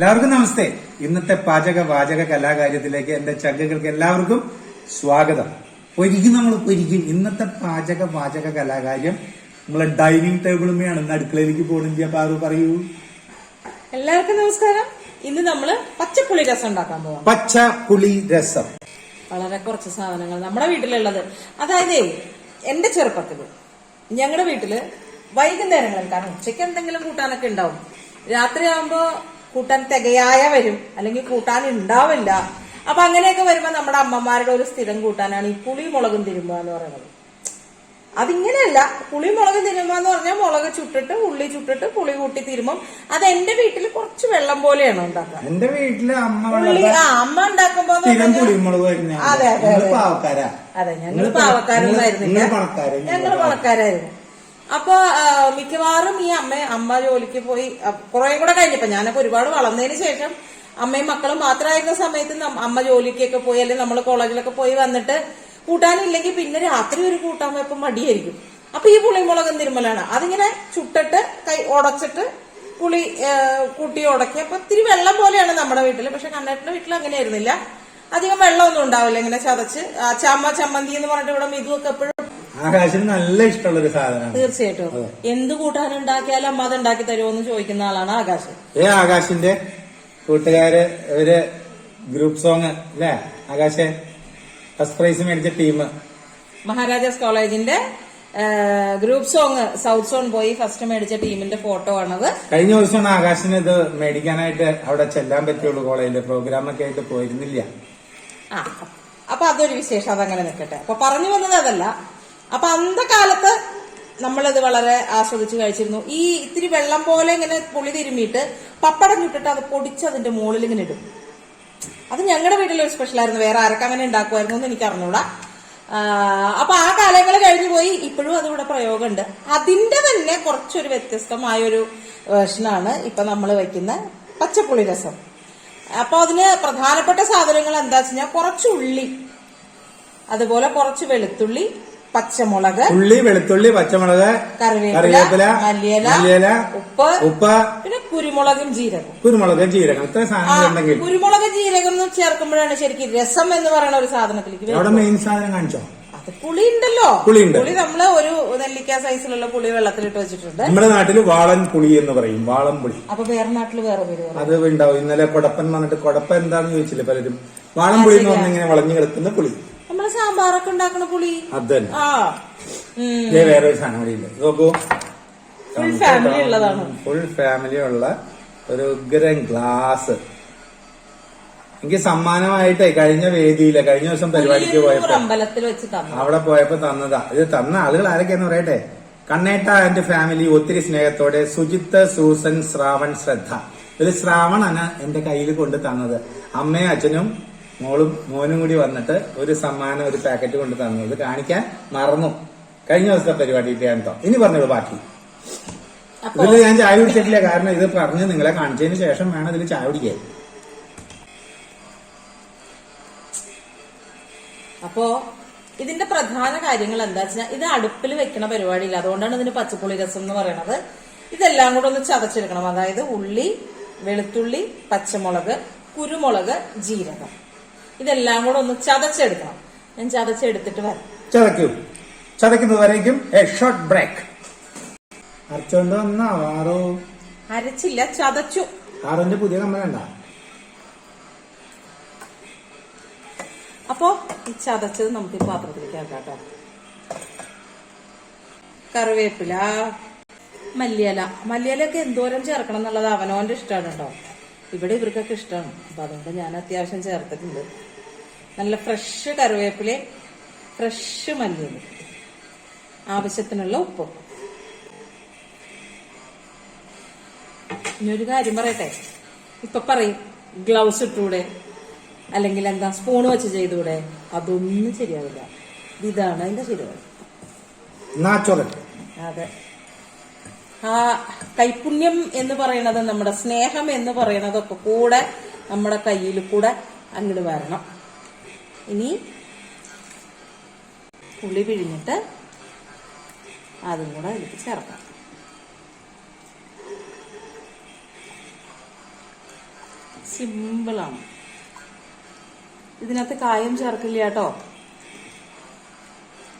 എല്ലാവർക്കും നമസ്തേ. ഇന്നത്തെ പാചക വാചക കലാകാര്യത്തിലേക്ക് എന്റെ ചങ്കകൾക്ക് എല്ലാവർക്കും സ്വാഗതം. പൊരിക്കും നമ്മൾ പൊരിക്കും ഇന്നത്തെ പാചക വാചക കലാകാര്യം നമ്മളെ ഡൈനിങ് ടേബിളുമേയാണ്. ഇന്ന് അടുക്കളയിലേക്ക് പോകണമെങ്കിൽ അപ്പൊ ആറ് പറയൂ. എല്ലാവർക്കും നമസ്കാരം. ഇന്ന് നമ്മൾ പച്ചപ്പുളി രസം ഉണ്ടാക്കാൻ പോവാം. പച്ച പുളി രസം. വളരെ കുറച്ച് സാധനങ്ങൾ നമ്മുടെ വീട്ടിലുള്ളത്. അതായത് എന്റെ ചെറുപ്പത്തിൽ ഞങ്ങളുടെ വീട്ടിൽ വൈകുന്നേരങ്ങളിൽ കാരണം ഉച്ചയ്ക്ക് എന്തെങ്കിലും കൂട്ടാനൊക്കെ ഉണ്ടാവും. രാത്രിയാകുമ്പോ കൂട്ടാൻ തികയായ വരും. അല്ലെങ്കിൽ കൂട്ടാൻ ഉണ്ടാവില്ല. അപ്പൊ അങ്ങനെയൊക്കെ വരുമ്പോ നമ്മുടെ അമ്മമാരുടെ ഒരു സ്ഥിരം കൂട്ടാനാണ് ഈ പുളി മുളകും തിരുമ്പ എന്ന് പറയുന്നത്. അതിങ്ങനെയല്ല. പുളി മുളക് തിരുമ്പ എന്ന് പറഞ്ഞാൽ മുളക് ചുട്ടിട്ട് ഉള്ളി ചുട്ടിട്ട് പുളി കൂട്ടി തിരുമ്പം. അത് എന്റെ വീട്ടിൽ കുറച്ച് വെള്ളം പോലെയാണ് ഉണ്ടാക്കുക. എന്റെ വീട്ടിൽ അമ്മ ഉള്ളി ആ അമ്മ ഉണ്ടാക്കുമ്പോ അതെ, അതെ, അതെ. ഞങ്ങൾ പണക്കാര്, ഞങ്ങൾ പണക്കാരായിരുന്നു അപ്പൊ മിക്കവാറും ഈ അമ്മ അമ്മ ജോലിക്ക് പോയി കുറെ കൂടെ കഴിഞ്ഞപ്പോ ഞാനൊക്കെ ഒരുപാട് വളർന്നതിന് ശേഷം അമ്മയും മക്കളും മാത്രമായിരുന്ന സമയത്ത് അമ്മ ജോലിക്കൊക്കെ പോയി അല്ലെങ്കിൽ നമ്മൾ കോളേജിലൊക്കെ പോയി വന്നിട്ട് കൂട്ടാനില്ലെങ്കിൽ പിന്നെ രാത്രി ഒരു കൂട്ടാൻ പോയപ്പോ മടിയായിരിക്കും. അപ്പൊ ഈ പുളിമുളകും തിരുമലാണ്. അതിങ്ങനെ ചുട്ടിട്ട് കൈ ഉടച്ചിട്ട് പുളി കൂട്ടി ഉടക്കി അപ്പൊ ഇത്തിരി വെള്ളം പോലെയാണ് നമ്മുടെ വീട്ടിൽ പക്ഷെ കണ്ണേട്ടന്റെ വീട്ടിൽ അങ്ങനെ ആയിരുന്നില്ല അധികം വെള്ളമൊന്നും ഉണ്ടാവില്ല. ഇങ്ങനെ ചതച്ച് ചമ്മ ചമ്മന്തി എന്ന് പറഞ്ഞിട്ട് ഇവിടെ മിതുവൊക്കെ എപ്പോഴും ആകാശന് നല്ല ഇഷ്ടമുള്ള ഒരു സാധനമാണ്. തീർച്ചയായിട്ടും. എന്ത് കൂട്ടാൻ ഉണ്ടാക്കിയാലും അമ്മ അത് ഉണ്ടാക്കി തരുമോ എന്ന് ചോദിക്കുന്ന ആളാണ് ആകാശ്. ഏ ആകാശിന്റെ കൂട്ടുകാര് ഒരു ഗ്രൂപ്പ് സോങ് അല്ലേ? ആകാശ് ഫസ്റ്റ് പ്രൈസ് മേടിച്ച ടീം മഹാരാജാസ് കോളേജിന്റെ ഗ്രൂപ്പ് സോങ് സൗത്ത് സോൺ പോയി ഫസ്റ്റ് മേടിച്ച ടീമിന്റെ ഫോട്ടോ ആണത്. കഴിഞ്ഞ ദിവസമാണ് ആകാശിന് ഇത് മേടിക്കാനായിട്ട് അവിടെ ചെല്ലാൻ പറ്റുള്ളൂ കോളേജിൽ പ്രോഗ്രാമൊക്കെ ആയിട്ട് പോയിരുന്നില്ല. ആ അപ്പൊ അതൊരു വിശേഷം അതങ്ങനെ നിൽക്കട്ടെ. അപ്പൊ പറഞ്ഞു വന്നത് അതല്ല. അപ്പൊ അന്ത കാലത്ത് നമ്മളിത് വളരെ ആസ്വദിച്ച് കഴിച്ചിരുന്നു. ഈ ഇത്തിരി വെള്ളം പോലെ ഇങ്ങനെ പുളി തിരുമ്മിയിട്ട് പപ്പടം ചുട്ടിട്ട് അത് പൊടിച്ച് അതിന്റെ മുകളിൽ ഇങ്ങനെ ഇടും. അത് ഞങ്ങളുടെ വീട്ടിലൊരു സ്പെഷ്യലായിരുന്നു. വേറെ ആരൊക്കെ അങ്ങനെ ഉണ്ടാക്കുമായിരുന്നു എന്ന് എനിക്ക് അറിഞ്ഞൂടാ. അപ്പൊ ആ കാലങ്ങൾ കഴിഞ്ഞു പോയി. ഇപ്പോഴും അതിവിടെ പ്രയോഗമുണ്ട്. അതിന്റെ തന്നെ കുറച്ചൊരു വ്യത്യസ്തമായൊരു വേർഷനാണ് ഇപ്പൊ നമ്മൾ വയ്ക്കുന്ന പച്ചപ്പുളി രസം. അപ്പൊ അതിന് പ്രധാനപ്പെട്ട സാധനങ്ങൾ എന്താ വെച്ച് കഴിഞ്ഞാൽ കുറച്ച് ഉള്ളി അതുപോലെ കുറച്ച് വെളുത്തുള്ളി പച്ചമുളക് ഉള്ളി വെളുത്തുള്ളി പച്ചമുളക് കറിവേപ്പില മല്ലിയില ഉപ്പ് ഉപ്പ് പിന്നെ കുരുമുളകും ജീരകം കുരുമുളക് ജീരകം. ഇത്ര സാധനം കുരുമുളക് ജീരകം എന്ന് ചേർക്കുമ്പോഴാണ് ശരിക്കും രസം എന്ന് പറയുന്ന ഒരു സാധനത്തിലേക്ക്. അവിടെ മെയിൻ സാധനം കാണിച്ചോ? അത് പുളി ഉണ്ടല്ലോ പുളി പുളി നമ്മൾ ഒരു നെല്ലിക്ക സൈസിലുള്ള പുളി വെള്ളത്തിലിട്ട് വെച്ചിട്ടുണ്ട്. നമ്മുടെ നാട്ടിൽ വാളൻ പുളി എന്ന് പറയും. വാളൻ പുളി. അപ്പൊ വേറെ നാട്ടിൽ വേറെ പേര് അത് ഉണ്ടാവും. ഇന്നലെ കൊടപ്പൻ വന്നിട്ട് കൊടപ്പൻ എന്താന്ന് ചോദിച്ചില്ലേ പലരും? വാളൻ പുളി എന്ന് പറഞ്ഞിങ്ങനെ വളഞ്ഞു കിടക്കുന്ന പുളി. നമ്മൾ സാമ്പാറൊക്കെ ഉണ്ടാക്കണ പുളി? അത് ആ. ഇതേ വേറെ ഒരു സാധനം കൂടി നോക്കൂ. ഫുൾ ഫാമിലി ഉള്ളതാണ്. ഫുൾ ഫാമിലി ഉള്ള ഒരു ഉഗ്രം ഗ്ലാസ് എനിക്ക് സമ്മാനമായിട്ടേ കഴിഞ്ഞ വേദിയിൽ കഴിഞ്ഞ ദിവസം പരിപാടിക്ക് പോയപ്പോ അമ്പലത്തിൽ വെച്ച് തന്നു. അവിടെ പോയപ്പോ തന്നതാ. ഇത് തന്ന ആളുകൾ ആരൊക്കെയാന്ന് പറയട്ടെ? കണ്ണേട്ട ആൻഡ് ഫാമിലി ഒത്തിരി സ്നേഹത്തോടെ സുജിത്ത് സൂസൻ ശ്രാവൺ ശ്രദ്ധ. ഇതിൽ ശ്രാവണാണ് എന്റെ കയ്യിൽ കൊണ്ട് തന്നത്. അമ്മയും അച്ഛനും മോളും മോനും കൂടി വന്നിട്ട് ഒരു സമ്മാനം ഒരു പാക്കറ്റ് കൊണ്ട് തന്നു. ഇത് കാണിക്കാൻ മറന്നു. കഴിഞ്ഞ ദിവസത്തെ പരിപാടി കേട്ടോ ഇനി പറഞ്ഞോളൂ ബാക്കി. ഇതിൽ ഞാൻ ചായ കുടിച്ചിട്ടില്ല. കാരണം ഇത് പറഞ്ഞ് നിങ്ങളെ കാണിച്ചതിന് ശേഷം വേണം ഇതിൽ ചായ കുടിക്കാൻ. അപ്പോ ഇതിന്റെ പ്രധാന കാര്യങ്ങൾ എന്താ വെച്ചാൽ ഇത് അടുപ്പിൽ വെക്കണ പരിപാടിയില്ല. അതുകൊണ്ടാണ് ഇതിന് പച്ചപ്പുളി രസം എന്ന് പറയുന്നത് ഇതെല്ലാം കൂടെ ഒന്ന് ചതച്ചെടുക്കണം. അതായത് ഉള്ളി വെളുത്തുള്ളി പച്ചമുളക് കുരുമുളക് ജീരകം. ഇതെല്ലാം കൂടെ ഒന്ന് ചതച്ചെടുക്കണം. ഞാൻ ചതച്ചെടുത്തിട്ട് വരാം. ചതയ്ക്കൂ ചതയ്ക്കുന്നത് വരേക്കും എ ഷോർട്ട് ബ്രേക്ക് അരച്ചോണ്ട് വന്നാ അരച്ചില്ല ചതച്ചു. ആറിന്റെ പുതിയ കമ്പനണ്ട അപ്പോ ഈ ചതച്ചത് നമുക്ക് ഈ പാത്രത്തിലേക്ക് ആക്കാം കേട്ടോ. കറിവേപ്പില മല്ലിയല. മല്ലിയിലൊക്കെ എന്തോരം ചേർക്കണം എന്നുള്ളത് അവനോന്റെ ഇഷ്ടമാണ് കേട്ടോ. ഇവിടെ ഇവർക്കൊക്കെ ഇഷ്ടമാണ്. അപ്പൊ അതുകൊണ്ട് ഞാൻ അത്യാവശ്യം ചേർത്തിട്ടുണ്ട്. നല്ല ഫ്രഷ് കറിവേപ്പില ഫ്രഷ് മല്ലി ആവശ്യത്തിനുള്ള ഉപ്പ്. ഇനിയൊരു കാര്യം പറയട്ടെ? ഇപ്പൊ പറയും ഗ്ലൗസ് ഇട്ടൂടെ? അല്ലെങ്കിൽ എന്താ സ്പൂൺ വെച്ച് ചെയ്തൂടെ? അതൊന്നും ശരിയാവില്ല. ഇതാണ് അതിന്റെ ശരിയാവുക അതെ. ആ കൈപുണ്യം എന്ന് പറയുന്നത് നമ്മുടെ സ്നേഹം എന്ന് പറയുന്നതൊക്കെ കൂടെ നമ്മുടെ കയ്യിൽ കൂടെ അങ്ങോട്ട് വരണം. ഇനി ഉള്ളി പിഴിഞ്ഞിട്ട് അതും കൂടെ അതിലേക്ക് ചേർക്കാം. സിമ്പിളാണ്. ഇതിനകത്ത് കായം ചേർക്കില്ല കേട്ടോ.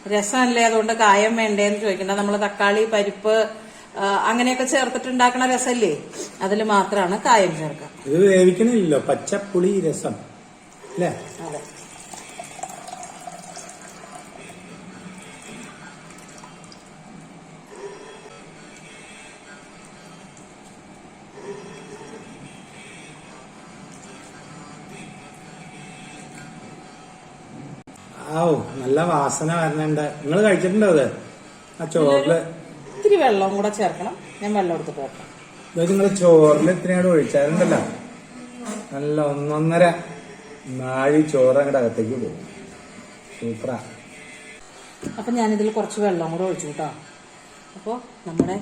രസമല്ലേ? അതുകൊണ്ട് കായം വേണ്ടേന്ന് ചോദിക്കണ്ട. നമ്മൾ തക്കാളി പരിപ്പ് അങ്ങനെയൊക്കെ ചേർത്തിട്ടുണ്ടാക്കണ രസല്ലേ? അതിൽ മാത്രമാണ് കായം ചേർക്കുക ഇത് വേവിക്കണില്ലല്ലോ. പച്ചപ്പുളി രസം. അല്ലേ? അതെ. ആവോ നല്ല വാസന വരണുണ്ട്. നിങ്ങൾ കഴിച്ചിട്ടുണ്ടോ അത്? ആ ചോറിൽ ഇത്തിരി വെള്ളവും കൂടെ ചേർക്കണം. ഞാൻ വെള്ളം എടുത്തിട്ട് വെക്കാം. നിങ്ങൾ ചോറിൽ ഇത്രയും ഒഴിച്ചാലുണ്ടല്ലോ. നല്ല ഒന്നൊന്നര നാഴി ചോറ് അങ്ങോട്ട് അകത്തേക്ക് പോകും. സൂപ്പറാ. അപ്പൊ ഞാനിതിൽ കുറച്ച് വെള്ളം കൂടെ ഒഴിച്ചു കേട്ടോ. അപ്പോ നമ്മുടെ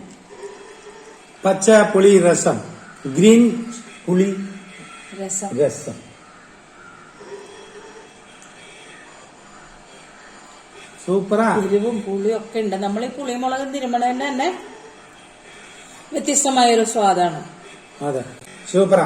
പച്ച പുളി രസം. ഗ്രീൻ പുളി രസം. രസം. സൂപ്പറാ. എരിവും പുളിയും ഒക്കെ ഉണ്ട്. നമ്മൾ ഈ പുളിമുളകും തിരുമണേന്റെ തന്നെ വ്യത്യസ്തമായ ഒരു സ്വാദാണ്. അതെ. സൂപ്പറാ.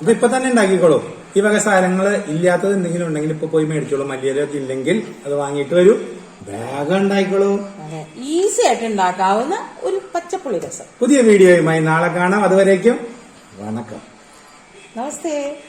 അപ്പൊ ഇപ്പൊ തന്നെ ഉണ്ടാക്കിക്കോളൂ. ഈ വക സാധനങ്ങൾ ഇല്ലാത്തത് എന്തെങ്കിലും ഉണ്ടെങ്കിൽ ഇപ്പൊ പോയി മേടിച്ചോളൂ. മല്ലിയിലൊക്കെ ഇല്ലെങ്കിൽ അത് വാങ്ങിയിട്ട് വരൂ. വേഗം ഉണ്ടായിക്കോളൂ അതെ. ഈസി ആയിട്ട് ഉണ്ടാക്കാവുന്ന ഒരു പച്ചപ്പുളി രസം. പുതിയ വീഡിയോയുമായി നാളെ കാണാം. അതുവരേക്കും വണക്കം. നമസ്തേ.